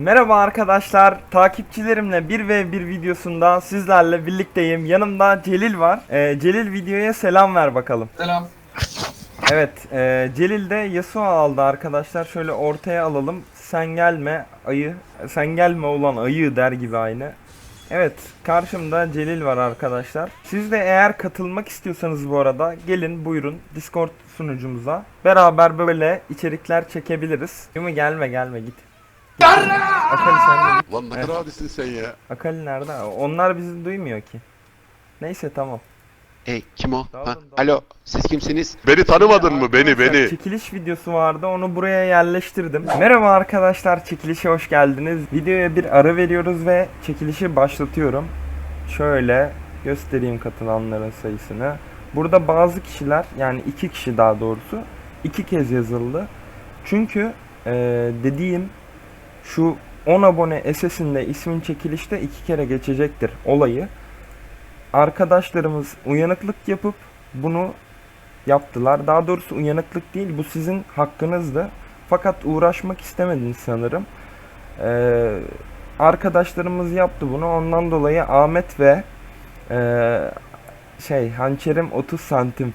Merhaba arkadaşlar, takipçilerimle 1v1 videosunda sizlerle birlikteyim. Yanımda Celil var. Ee, Celil videoya selam ver bakalım. Selam. Evet, e, Celil de Yasuo aldı arkadaşlar. Şöyle ortaya alalım. Sen gelme ayı, sen gelme olan ayı der gibi aynı. Evet, karşımda Celil var arkadaşlar. Siz de eğer katılmak istiyorsanız bu arada gelin buyurun Discord sunucumuza. Beraber böyle içerikler çekebiliriz. Yumi gelme gelme git. Akali sen de. Lan ne Evet. kadar adisin sen ya. Akali nerede? Onlar bizi duymuyor ki. Neyse tamam. Hey kim o? Dağılın, Ha, dağılın. alo siz kimsiniz? Beni tanımadın mı beni beni? Çekiliş videosu vardı onu buraya yerleştirdim. Merhaba arkadaşlar çekilişe hoş geldiniz. Videoya bir ara veriyoruz ve çekilişi başlatıyorum. Şöyle göstereyim katılanların sayısını. Burada bazı kişiler yani iki kişi daha doğrusu iki kez yazıldı. Çünkü eee, dediğim şu 10 abone SS'inde ismin çekilişte iki kere geçecektir olayı. Arkadaşlarımız uyanıklık yapıp bunu yaptılar. Daha doğrusu uyanıklık değil bu sizin hakkınızdı. Fakat uğraşmak istemediniz sanırım. Ee, arkadaşlarımız yaptı bunu. Ondan dolayı Ahmet ve ee, şey hançerim 30 santim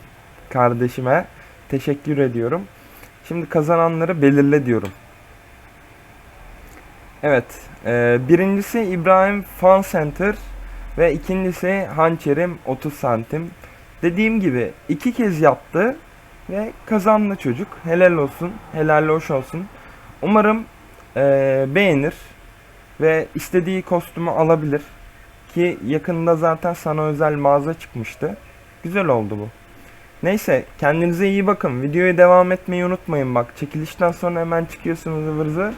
kardeşime teşekkür ediyorum. Şimdi kazananları belirle diyorum. Evet. ee, birincisi İbrahim Fan Center ve ikincisi hançerim 30 santim. Dediğim gibi iki kez yaptı ve kazandı çocuk. Helal olsun, helal hoş olsun. Umarım eee, beğenir ve istediği kostümü alabilir. Ki yakında zaten sana özel mağaza çıkmıştı. Güzel oldu bu. Neyse kendinize iyi bakın. Videoya devam etmeyi unutmayın bak. Çekilişten sonra hemen çıkıyorsunuz ıvır zıvır.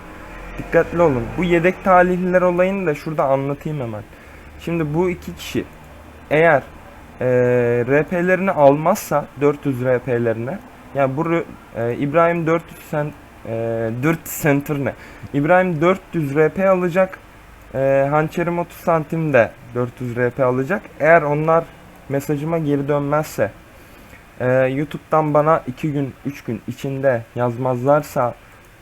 Dikkatli olun. Bu yedek talihliler olayını da şurada anlatayım hemen. Şimdi bu iki kişi eğer e, RP'lerini almazsa 400 RP'lerini yani bu e, İbrahim 400 sen e, 4 center ne? İbrahim 400 RP alacak. E, hançerim 30 santim de 400 RP alacak. Eğer onlar mesajıma geri dönmezse e, YouTube'dan bana 2 gün 3 gün içinde yazmazlarsa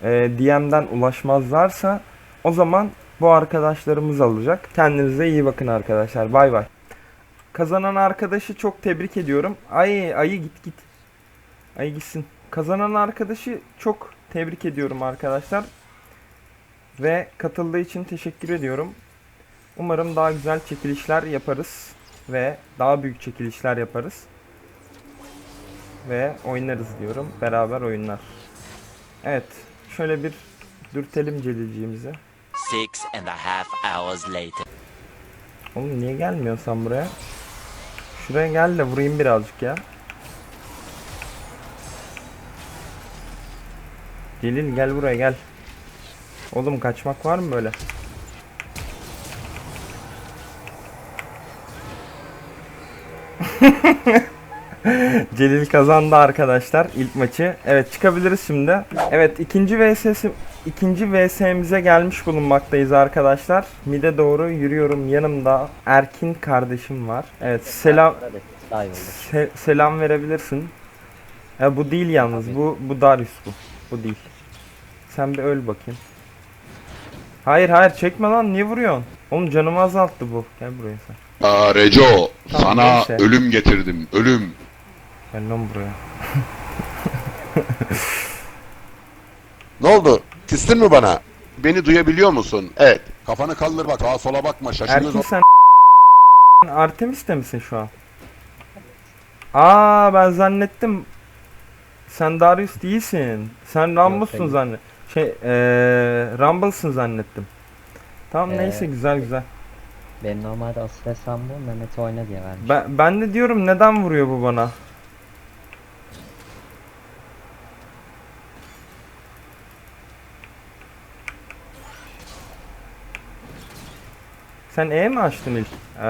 e, DM'den ulaşmazlarsa o zaman bu arkadaşlarımız alacak. Kendinize iyi bakın arkadaşlar. Bay bay. Kazanan arkadaşı çok tebrik ediyorum. Ay ayı git git. Ayı gitsin. Kazanan arkadaşı çok tebrik ediyorum arkadaşlar. Ve katıldığı için teşekkür ediyorum. Umarım daha güzel çekilişler yaparız ve daha büyük çekilişler yaparız. Ve oynarız diyorum. Beraber oyunlar. Evet. Şöyle bir dürtelim Celilciğimizi. Six and a half hours later. Oğlum niye gelmiyorsun sen buraya? Şuraya gel de vurayım birazcık ya. Celil gel buraya gel. Oğlum kaçmak var mı böyle? Celil kazandı arkadaşlar ilk maçı. Evet çıkabiliriz şimdi. Evet ikinci VS'si ikinci VS'mize gelmiş bulunmaktayız arkadaşlar. Mide doğru yürüyorum. Yanımda Erkin kardeşim var. Evet selam se- selam verebilirsin. Ya bu değil yalnız. Bu bu Darius bu. Bu değil. Sen bir öl bakayım. Hayır hayır çekme lan niye vuruyorsun? Oğlum canımı azalttı bu. Gel buraya sen. Aa, Reco Tamam, sana neyse. ölüm getirdim ölüm. Lan buraya. Ne oldu? Küstün mü bana? Beni duyabiliyor musun? Evet. Kafanı kaldır bak sağa sola bakma Erkin şaşırıyorsun. sen Artemis'te misin şu an? Aa ben zannettim. Sen Darius değilsin. Sen Rumble'sun zannet. Şey eee Rumble'sın zannettim. Tamam Ee, neyse güzel güzel. Benim normalde asıl hesabım bu Mehmet'e oyna diye vermiş. Ben, ben de diyorum neden vuruyor bu bana? Sen E mi açtın ilk? Ee,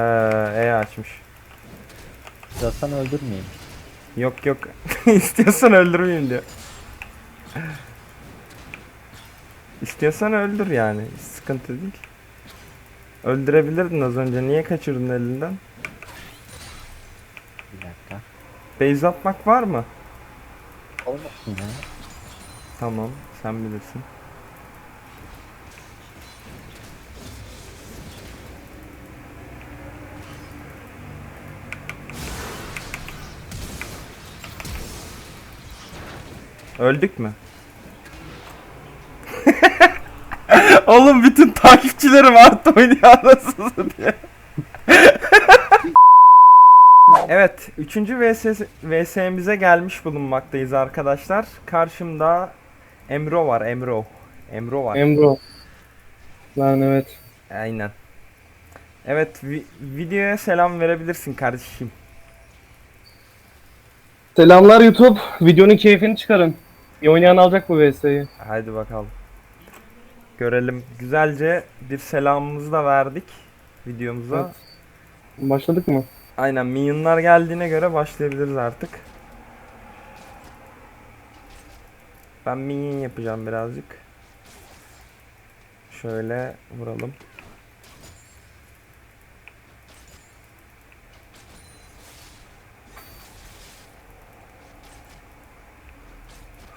E açmış. İstiyorsan öldürmeyeyim. Yok yok. İstiyorsan öldürmeyeyim diyor. İstiyorsan öldür yani. Hiç sıkıntı değil. Öldürebilirdin az önce. Niye kaçırdın elinden? Bir dakika. Base atmak var mı? Olmasın ya. Tamam. Sen bilirsin. Öldük mü? Oğlum bütün takipçilerim arttı oynuyor anasını diye. evet, 3. VS, VS'mize gelmiş bulunmaktayız arkadaşlar. Karşımda Emro var, Emro. Emro var. Emro. Lan evet. Aynen. Evet, vi- videoya selam verebilirsin kardeşim. Selamlar YouTube. Videonun keyfini çıkarın. Bir oynayan alacak bu VS'yi. Haydi bakalım. Görelim. Güzelce bir selamımızı da verdik videomuza. Evet. Başladık mı? Aynen minyonlar geldiğine göre başlayabiliriz artık. Ben minyon yapacağım birazcık. Şöyle vuralım.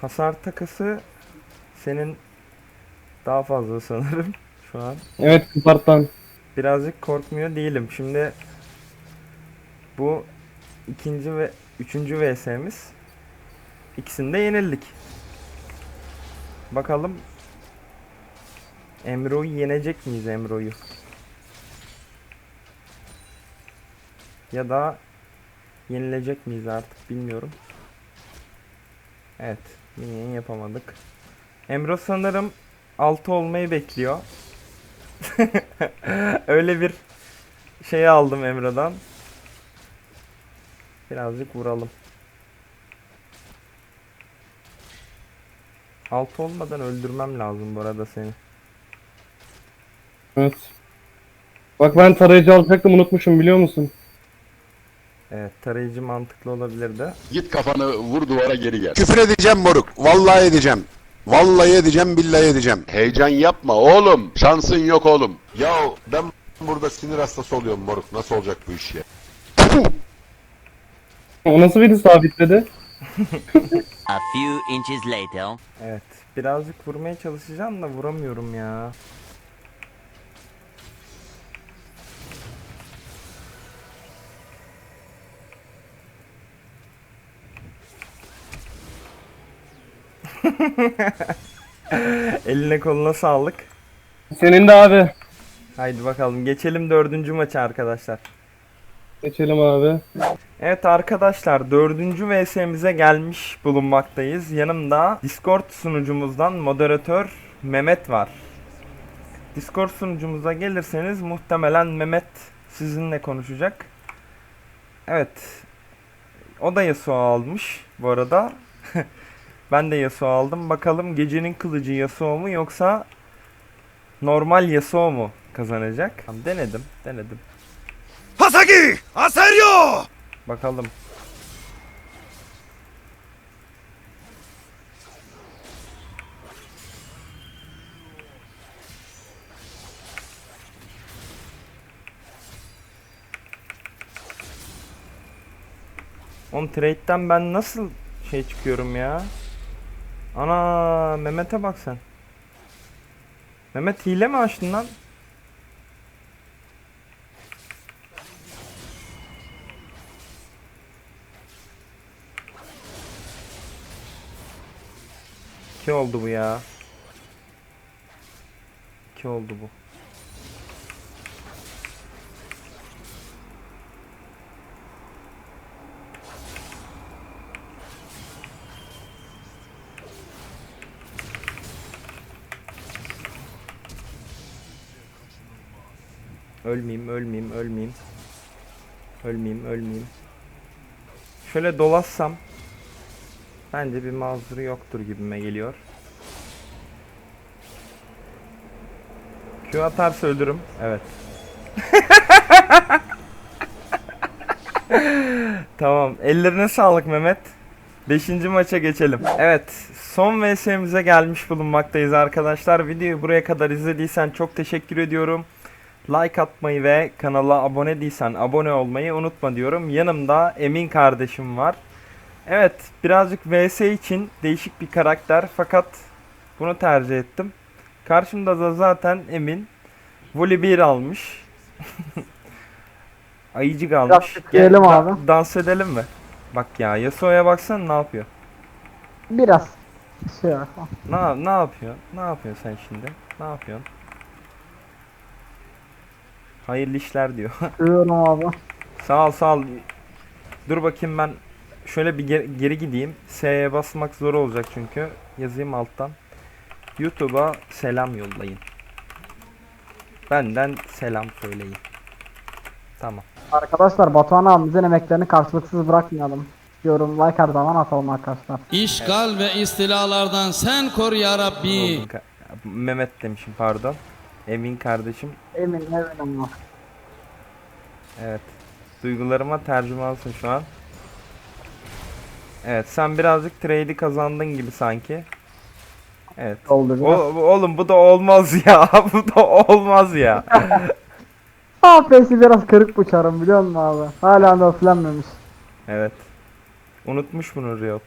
Hasar takısı senin daha fazla sanırım şu an. Evet Kıpart'tan. birazcık korkmuyor değilim. Şimdi bu ikinci ve üçüncü VS'miz. İkisini de yenildik. Bakalım Emro'yu yenecek miyiz Emro'yu? Ya da yenilecek miyiz artık bilmiyorum. Evet, minyon yapamadık. Emro sanırım 6 olmayı bekliyor. Öyle bir şey aldım Emre'den. Birazcık vuralım. Altı olmadan öldürmem lazım bu arada seni. Evet. Bak ben tarayıcı alacaktım unutmuşum biliyor musun? Evet tarayıcı mantıklı olabilirdi. Git kafanı vur duvara geri gel. Küfür edeceğim moruk. Vallahi edeceğim. Vallahi edeceğim, billahi edeceğim. Heyecan yapma oğlum. Şansın yok oğlum. Ya ben burada sinir hastası oluyorum moruk. Nasıl olacak bu iş ya? O nasıl beni sabitledi? A few inches later. Evet birazcık vurmaya çalışacağım da vuramıyorum ya. Eline koluna sağlık. Senin de abi. Haydi bakalım geçelim dördüncü maça arkadaşlar. Geçelim abi. Evet arkadaşlar dördüncü VS'mize gelmiş bulunmaktayız. Yanımda Discord sunucumuzdan moderatör Mehmet var. Discord sunucumuza gelirseniz muhtemelen Mehmet sizinle konuşacak. Evet. O da Yasuo almış bu arada. ben de Yasuo aldım. Bakalım gecenin kılıcı Yasuo mu yoksa normal Yasuo mu kazanacak? Tamam, denedim, denedim. Bakalım. On trade'den ben nasıl şey çıkıyorum ya? Ana Mehmet'e bak sen. Mehmet hile mi açtın lan? İki oldu bu ya. İki oldu bu. Ölmeyeyim, ölmeyeyim, ölmeyeyim. Ölmeyeyim, ölmeyeyim. Şöyle dolaşsam bence bir mazuru yoktur gibime geliyor. Q atarsa ölürüm. Evet. tamam. Ellerine sağlık Mehmet. Beşinci maça geçelim. Evet. Son VS'mize gelmiş bulunmaktayız arkadaşlar. Videoyu buraya kadar izlediysen çok teşekkür ediyorum. Like atmayı ve kanala abone değilsen abone olmayı unutma diyorum. Yanımda Emin kardeşim var. Evet birazcık VS için değişik bir karakter fakat bunu tercih ettim. Karşımda da zaten Emin. Voli 1 almış. Ayıcık almış. da- abi. dans edelim mi? Bak ya Yasuo'ya baksana ne yapıyor. Biraz. Şey, Ne, ne yapıyorsun? Ne yapıyorsun sen şimdi? Ne yapıyorsun? Hayırlı işler diyor. duyuyorum abi. sağ ol sağ ol. Dur bakayım ben şöyle bir geri, geri gideyim. S'ye basmak zor olacak çünkü. Yazayım alttan. YouTube'a selam yollayın. Benden selam söyleyin. Tamam. Arkadaşlar Batuhan abimizin emeklerini karşılıksız bırakmayalım. Diyorum like her zaman atalım arkadaşlar. İşgal ve istilalardan sen koru ya Rabbi. Mehmet demişim pardon. Emin kardeşim. Emin eminim var. Evet. Duygularıma tercümansın şu an. Evet sen birazcık trade'i kazandın gibi sanki. Evet. Oldu O, oğlum bu da olmaz ya. bu da olmaz ya. AP'si biraz kırık bu çarım biliyor musun abi? Hala nerflenmemiş. evet. Unutmuş bunu Riot.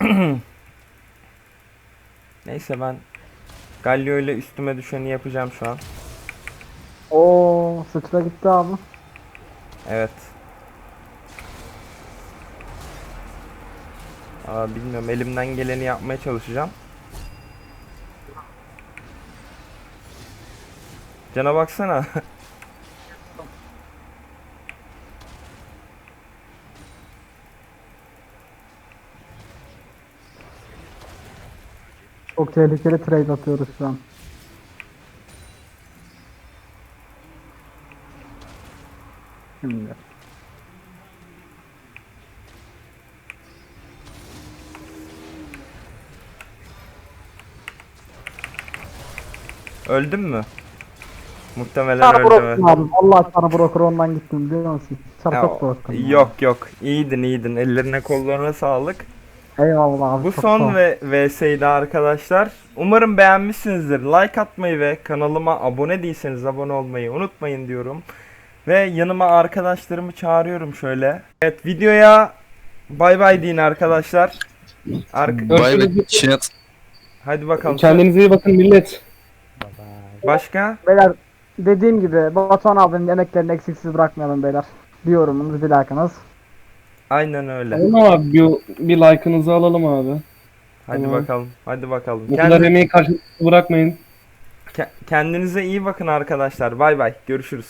Neyse ben Galio ile üstüme düşeni yapacağım şu an. Oo sıçra gitti abi. Evet. Aa, bilmiyorum elimden geleni yapmaya çalışacağım. Cana baksana. Çok tehlikeli trade atıyoruz şu an. Şimdi. Öldün mü? Muhtemelen Çar öldüm. abi. Allah çar bırakır ondan gittim biliyor musun? Ya, bıraktım. ya. yok yok. İyiydin iyiydin. Ellerine kollarına sağlık. Eyvallah abi. Bu çok son ve VS'ydi arkadaşlar. Umarım beğenmişsinizdir. Like atmayı ve kanalıma abone değilseniz abone olmayı unutmayın diyorum. Ve yanıma arkadaşlarımı çağırıyorum şöyle. Evet videoya bay bay deyin arkadaşlar. Ark Görüşürüz. Hadi bakalım. Kendinize iyi bakın millet. Bye bye. Başka? Beyler dediğim gibi Batuhan abinin emeklerini eksiksiz bırakmayalım beyler. Diyorumumuz bir like'ınız. Aynen öyle. Tamam abi bir, bir like'ınızı alalım abi. Hadi Tamam. bakalım. Hadi bakalım. Bu kadar Kendi- emeği karşılıksız bırakmayın. ke- kendinize iyi bakın arkadaşlar. Bay bay. Görüşürüz.